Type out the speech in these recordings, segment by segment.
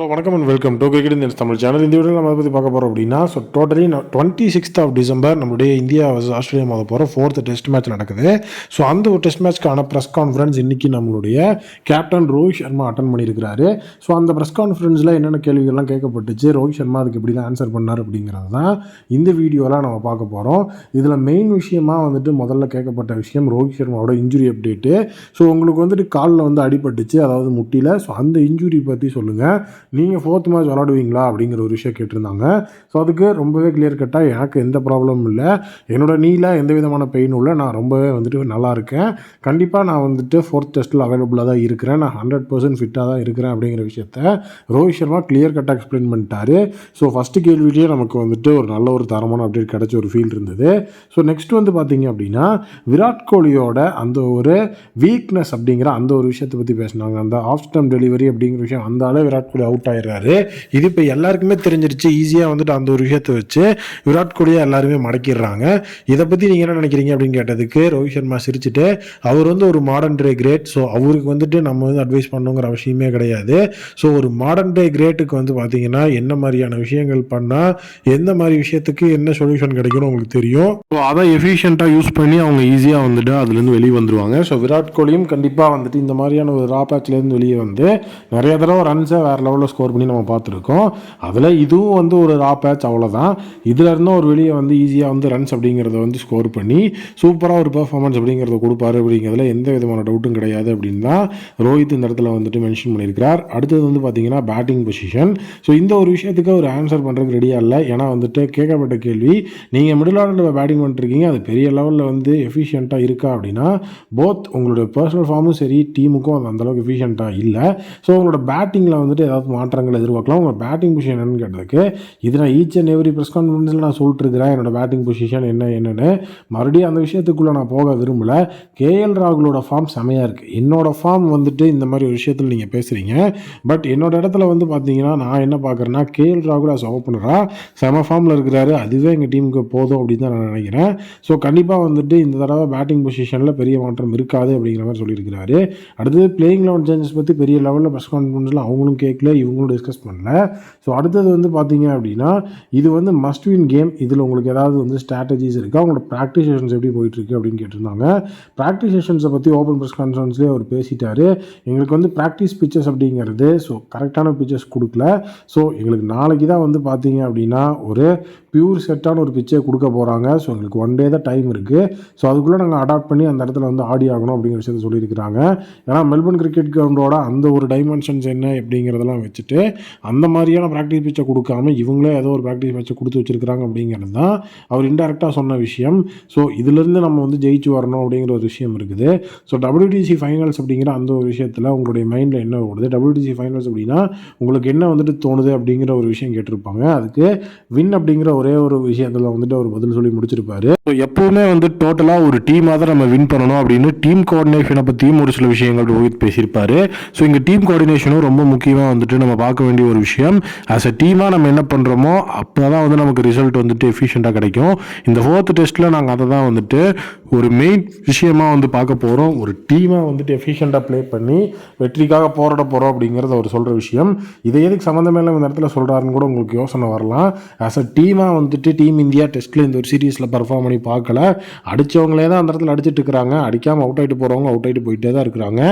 So வணக்கம் and welcome to cricket Indians Tamil channel இந்த video நம்ம அதை பற்றி பார்க்க போகிறோம் அப்படின்னா so totally twenty sixth of December நம்முடைய இந்தியா vs ஆஸ்திரேலியா மோத போகிற ஃபோர்த் டெஸ்ட் மேட்ச் நடக்குது. ஸோ அந்த ஒரு டெஸ்ட் மேட்ச்க்கான ப்ரெஸ் கான்ஃபரன்ஸ் இன்னைக்கு நம்மளுடைய கேப்டன் ரோஹித் சர்மா அட்டன் பண்ணியிருக்கிறாரு. ஸோ அந்த ப்ரெஸ் கான்ஃபரன்ஸில் என்னென்ன கேள்விகள்லாம் கேட்கப்பட்டுச்சு ரோஹித் சர்மா அதுக்கு எப்படி தான் ஆன்சர் பண்ணார் அப்படிங்கிறது தான் இந்த வீடியோலாம் நம்ம பார்க்க போகிறோம் இதில் மெயின் விஷயமா வந்துட்டு முதல்ல கேட்கப்பட்ட விஷயம் ரோஹித் சர்மாவோட இன்ஜுரி அப்டேட்டு ஸோ உங்களுக்கு வந்துட்டு காலில் வந்து அடிபட்டுச்சு அதாவது முட்டியில் ஸோ அந்த இன்ஜுரி பற்றி சொல்லுங்கள் நீங்கள் ஃபோர்த் மேட்ச் விளாடுவீங்களா அப்படிங்கிற ஒரு விஷயம் கேட்டிருந்தாங்க. ஸோ அதுக்கு ரொம்பவே கிளியர் கட்டாக எனக்கு எந்த ப்ராப்ளமும் இல்லை. என்னோட நீல எந்த விதமான பெயினும் இல்லை. நான் ரொம்பவே வந்துட்டு நல்லா இருக்கேன். கண்டிப்பாக நான் வந்துட்டு ஃபோர்த் டெஸ்ட்டில் அவைலபிளாக தான் இருக்கிறேன். நான் ஹண்ட்ரட் பர்சன்ட் ஃபிட்டாக தான் இருக்கிறேன் அப்படிங்கிற விஷயத்த ரோஹித் சர்மா கிளியர் கட்டாக எக்ஸ்பிளைன் பண்ணிட்டாரு. ஸோ ஃபஸ்ட்டு கேள்வியிலேயே நமக்கு வந்துட்டு ஒரு நல்ல ஒரு தரமான அப்டேட் கிடச்ச ஒரு ஃபீல் இருந்தது. ஸோ நெக்ஸ்ட் வந்து பார்த்தீங்க அப்படின்னா விராட் கோலியோட அந்த ஒரு வீக்னஸ் அப்படிங்கிற அந்த ஒரு விஷயத்தை பற்றி பேசினாங்க. அந்த ஆஃப் ஸ்டம் டெலிவரி அப்படிங்கிற விஷயம் வந்தாலே விராட் கோலி அவுட் ஆயிடுறாரு. இது இப்போ எல்லாருக்குமே தெரிஞ்சிருச்சு. ஈஸியாக வந்துட்டு அந்த ஒரு விஷயத்தை வச்சு விராட் கோலியை எல்லாருமே மடக்கிடுறாங்க. இதை பற்றி நீங்கள் என்ன நினைக்கிறீங்க அப்படின்னு கேட்டதுக்கு ரோஹித் சர்மா சிரிச்சுட்டு அவர் வந்து ஒரு மாடர்ன் டே கிரேட் ஸோ அவருக்கு வந்துட்டு நம்ம வந்து அட்வைஸ் பண்ணுங்கிற அவசியமே கிடையாது. ஸோ ஒரு மாடர்ன் டே கிரேட்டுக்கு வந்து பார்த்தீங்கன்னா என்ன மாதிரியான விஷயங்கள் பண்ணால் எந்த மாதிரி விஷயத்துக்கு என்ன சொல்யூஷன் கிடைக்கும்னு உங்களுக்கு தெரியும்? ஸோ அதை எஃபிஷியண்ட்டாக யூஸ் பண்ணி அவங்க ஈஸியாக வந்துட்டு அதுலேருந்து வெளியே வந்துருவாங்க. ஸோ விராட் கோலியும் கண்டிப்பாக வந்துட்டு இந்த மாதிரியான ஒரு ராபேக்லேருந்து வெளியே வந்து நிறைய தடவை ரன்ஸை வேறு லெவலில் ஸ்கோர் பண்ணி நம்ம பார்த்துருக்கோம். அதில் இதுவும் வந்து ஒரு ரா பேட்ச் அவ்வளோதான் இதில் இருந்தும் ஒரு வெளியே வந்து ஈஸியாக வந்து ரன்ஸ் அப்படிங்கிறத வந்து ஸ்கோர் பண்ணி சூப்பராக ஒரு பெர்ஃபார்மன்ஸ் அப்படிங்கிறத கொடுப்பாரு அப்படிங்கிறதுல எந்த விதமான டவுட்டும் கிடையாது அப்படின்னு தான் ரோஹித் இந்த இடத்துல வந்துட்டு மென்ஷன் பண்ணியிருக்கிறார். அடுத்தது வந்து பார்த்தீங்கன்னா பேட்டிங் பொசிஷன் ஸோ இந்த ஒரு விஷயத்துக்கு ஒரு ஆன்சர் பண்ணுறதுக்கு ரெடியாக இல்லை. ஏன்னா வந்துட்டு கேட்கப்பட்ட கேள்வி நீங்கள் மிடில் ஆர்டரில் பேட்டிங் பண்ணிருக்கீங்க அது பெரிய லெவலில் வந்து எஃபிஷியண்ட்டாக இருக்கா அப்படின்னா போத் உங்களுடைய பர்சனல் ஃபார்மும் சரி டீமுக்கும் அது அந்தளவுக்கு எஃபிஷியண்ட்டாக இல்லை. ஸோ உங்களோட பேட்டிங்கில் வந்துட்டு ஏதாவது மாற்றங்கள் எதிர்பார்க்கலாம். உங்கள் பேட்டிங் பொசிஷன் என்னன்னு கேட்டதுக்கு இது நான் ஈச் அண்ட் எவ்ரி ப்ரெஸ் கான்ஃபரன்ஸில் நான் சொல்லிட்டு இருக்கிறேன் என்னோட பேட்டிங் பொசிஷன் என்ன என்னென்னு. மறுபடியும் அந்த விஷயத்துக்குள்ளே நான் போக விரும்பல. கேஎல் ராகுலோட ஃபார்ம் செமையாக இருக்குது என்னோட ஃபார்ம் வந்துட்டு இந்த மாதிரி ஒரு விஷயத்தில் நீங்கள் பேசுகிறீங்க பட் என்னோட இடத்துல வந்து பார்த்தீங்கன்னா நான் என்ன பார்க்குறேன்னா கேஎல் ராகுல் அஸ் ஓப்பனராக செம ஃபார்மில் இருக்கிறாரு. அதுவே எங்கள் டீமுக்கு போதும் அப்படின்னு தான் நான் நினைக்கிறேன். ஸோ கண்டிப்பாக வந்துட்டு இந்த தடவை பேட்டிங் பொசிஷனில் பெரிய மாற்றம் இருக்காது அப்படிங்கிற மாதிரி சொல்லியிருக்கிறாரு. அடுத்தது பிளேயிங் லெவன் சேஞ்சஸ் பற்றி பெரிய லெவலில் ப்ரெஸ் கான்ஃபரன்ஸில் அவங்களும் கேட்கல இவங்களும் டிஸ்கஸ் பண்ணல. ஸோ அடுத்தது வந்து பார்த்தீங்க அப்படின்னா இது வந்து மஸ்ட் வின் கேம் இதில் உங்களுக்கு ஏதாவது வந்து ஸ்ட்ராட்டஜிஸ் இருக்கா? அவங்களோட ப்ராக்டிஸ் செஷன்ஸ் எப்படி போயிட்டுருக்கு அப்படின்னு கேட்டிருந்தாங்க. ப்ராக்டிஸ் செஷன்ஸை பற்றி ஓப்பன் ப்ரெஸ் கான்ஃபரன்ஸ்லேயே அவர் பேசிட்டார். எங்களுக்கு வந்து ப்ராக்டிஸ் பிச்சர்ஸ் அப்படிங்கிறது ஸோ கரெக்டான பிச்சர்ஸ் கொடுக்கல. ஸோ எங்களுக்கு நாளைக்கு தான் வந்து பார்த்தீங்க அப்படின்னா ஒரு பியூர் செட்டான ஒரு பிச்சை கொடுக்க போகிறாங்க ஸோ எங்களுக்கு ஒன் டே தான் டைம் இருக்குது ஸோ அதுக்குள்ளே நாங்கள் அடாப்ட் பண்ணி அந்த இடத்துல வந்து ஆடி ஆகணும் அப்படிங்கிற விஷயத்த சொல்லியிருக்கிறாங்க. ஏன்னா மெல்பர்ன் கிரிக்கெட் கிரவுண்டோட அந்த ஒரு டைமென்ஷன்ஸ் என்ன அப்படிங்கிறதெல்லாம் வச்சு வச்சுட்டு அந்த மாதிரியான ப்ராக்டிஸ் மேட்சை கொடுக்காம இவங்களே ஏதோ ஒரு ப்ராக்டிஸ் மேட்சை கொடுத்து வச்சிருக்கிறாங்க அப்படிங்கிறது தான் அவர் இன்டெரக்டாக சொன்ன விஷயம். ஸோ இதுலேருந்து நம்ம வந்து ஜெயிச்சு வரணும் அப்படிங்கிற ஒரு விஷயம் இருக்குது. ஸோ டபிள்யூடிசி ஃபைனல்ஸ் அப்படிங்கிற அந்த ஒரு விஷயத்தில் உங்களுடைய மைண்டில் என்ன ஓடுது? டபிள்யூடிசி ஃபைனல்ஸ் அப்படின்னா உங்களுக்கு என்ன வந்துட்டு தோணுது அப்படிங்கிற ஒரு விஷயம் கேட்டிருப்பாங்க. அதுக்கு வின் அப்படிங்கிற ஒரே ஒரு விஷயத்தில் வந்துட்டு அவர் பதில் சொல்லி முடிச்சிருப்பாரு. ஸோ எப்போவுமே வந்து டோட்டலாக ஒரு டீமாக தான் நம்ம வின் பண்ணணும் அப்படின்னு டீம் கோஆர்டினேஷனை பற்றியும் ஒரு சில விஷயங்கள் ரோஹித் பேசியிருப்பாரு. ஸோ இங்கே டீம் கோஆர்டினேஷனும் ரொம்ப முக்கியமாக வந்துட்டு நம்ம பார்க்க வேண்டிய ஒரு விஷயம். ஆஸ் அ டீமாக நம்ம என்ன பண்ணுறோமோ அப்போ தான் வந்து நமக்கு ரிசல்ட் வந்துட்டு எஃபிஷியண்ட்டாக கிடைக்கும். இந்த ஃபோர்த் டெஸ்ட்டில் நாங்கள் அதை தான் வந்துட்டு ஒரு மெயின் விஷயமா வந்து பார்க்க போகிறோம் ஒரு டீமாக வந்துட்டு எஃபிஷியண்ட்டாக ப்ளே பண்ணி வெற்றிக்காக போராட போகிறோம் அப்படிங்கிறத அவர் சொல்கிற விஷயம். இதை எதுக்கு சம்மந்தமே இல்லை இந்த இடத்துல சொல்கிறாருன்னு கூட உங்களுக்கு யோசனை வரலாம். ஆஸ் அ டீமாக வந்துட்டு டீம் இந்தியா டெஸ்ட்டில் இந்த ஒரு சீரீஸில் பர்ஃபார்ம் பண்ணி பார்க்கல. அடித்தவங்களே தான் அந்த இடத்துல அடிச்சிட்டு இருக்கிறாங்க. அடிக்காமல் அவுட் ஆகிட்டு போகிறவங்க அவுட் ஆகிட்டு போயிட்டே தான் இருக்கிறாங்க.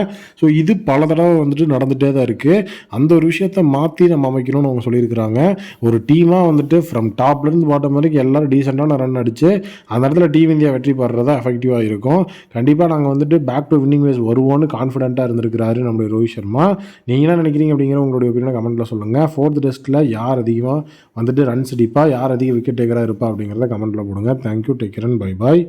ஸோ இது பல தடவை வந்துட்டு நடந்துகிட்டே தான் இருக்குது அந்த ஒரு விஷயத்த மாற்றி நம்ம அமைக்கணும்னு அவங்க சொல்லியிருக்கிறாங்க. ஒரு டீமாக வந்துட்டு ஃப்ரம் டாப்லேருந்து பாட்டம் வரைக்கும் எல்லாரும் டீசெண்டான ரன் அடித்து அந்த இடத்துல டீம் இந்தியா வெற்றி பெறதா எஃபெக்டிவாக இருக்கும். கண்டிப்பாக நாங்கள் வந்துட்டு பேக் டு வின்னிங் வேஸ் வருவோம்னு கான்ஃபிடென்ட்டாக இருந்திருக்கிறாரு நம்மளுடைய ரோஹித் சர்மா. நீங்கள் என்ன நினைக்கிறீங்க அப்படிங்கிற உங்களுடைய ஒப்பீனியை கமெண்ட்டில் சொல்லுங்கள் ஃபோர்த் டெஸ்ட்டில் யார் அதிகமாக வந்துட்டு ரன்ஸ் அடிப்பா யார் அதிக விக்கெட் டேக்கராக இருப்பா அப்படிங்கிறத கமெண்ட்டில் போடுங்க. Thank you take run bye bye